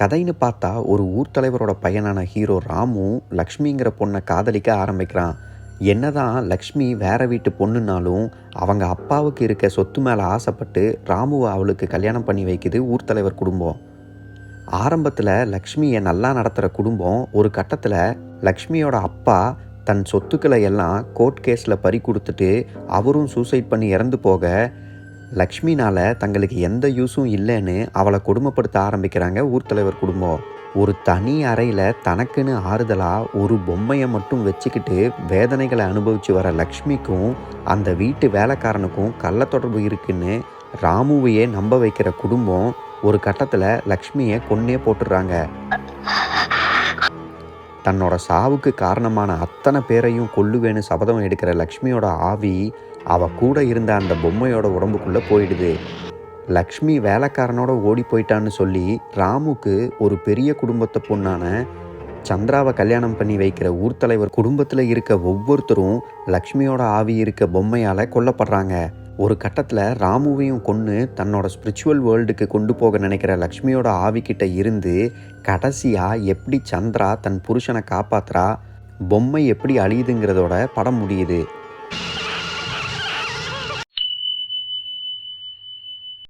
கதைன்னு பார்த்தா ஒரு ஊர் தலைவரோட பையனான ஹீரோ ராமு லக்ஷ்மிங்கிற பொண்ணை காதலிக்க ஆரம்பிக்கிறான். என்னதான் லக்ஷ்மி வேற வீட்டு பொண்ணுனாலும் அவங்க அப்பாவுக்கு இருக்க சொத்து மேலே ஆசைப்பட்டு ராமுவை அவளுக்கு கல்யாணம் பண்ணி வைக்குது ஊர் தலைவர் குடும்பம். ஆரம்பத்தில் லக்ஷ்மியை நல்லா நடத்துகிற குடும்பம் ஒரு கட்டத்தில் லக்ஷ்மியோட அப்பா தன் சொத்துக்களை எல்லாம் கோர்ட் கேஸில் பறி கொடுத்துட்டு அவரும் சூசைட் பண்ணி இறந்து போக லக்ஷ்மினால் தங்களுக்கு எந்த யூஸும் இல்லைன்னு அவளை கொடுமைப்படுத்த ஆரம்பிக்கிறாங்க ஊர் தலைவர் குடும்பம். ஒரு தனி அறையில் தனக்குன்னு ஆறுதலாக ஒரு பொம்மையை மட்டும் வச்சுக்கிட்டு வேதனைகளை அனுபவித்து வர லக்ஷ்மிக்கும் அந்த வீட்டு வேலைக்காரனுக்கும் கள்ள தொடர்பு இருக்குன்னு ராமுவையே நம்ப வைக்கிற குடும்பம் ஒரு கட்டத்தில் லக்ஷ்மியை கொன்னே போட்டுடுறாங்க. தன்னோட சாவுக்கு காரணமான அத்தனை பேரையும் கொல்லுவேன்னு சபதம் எடுக்கிற லக்ஷ்மியோட ஆவி அவ கூட இருந்த அந்த பொம்மையோட உடம்புக்குள்ளே போயிடுது. லக்ஷ்மி வேலைக்காரனோட ஓடி போயிட்டான்னு சொல்லி ராமுக்கு ஒரு பெரிய குடும்பத்தை பொண்ணான சந்திராவை கல்யாணம் பண்ணி வைக்கிற ஊர் தலைவர் குடும்பத்தில் இருக்க ஒவ்வொருத்தரும் லக்ஷ்மியோட ஆவி இருக்க பொம்மையால் கொல்லப்படுறாங்க. ஒரு கட்டத்தில் ராமுவையும் கொன்று தன்னோட ஸ்பிரிச்சுவல் வேர்ல்டுக்கு கொண்டு போக நினைக்கிற லக்ஷ்மியோட ஆவிக்கிட்ட இருந்து கடைசியாக எப்படி சந்திரா தன் புருஷனை காப்பாத்துறா பொம்மை எப்படி அழியுதுங்கிறதோட படம் முடியுது.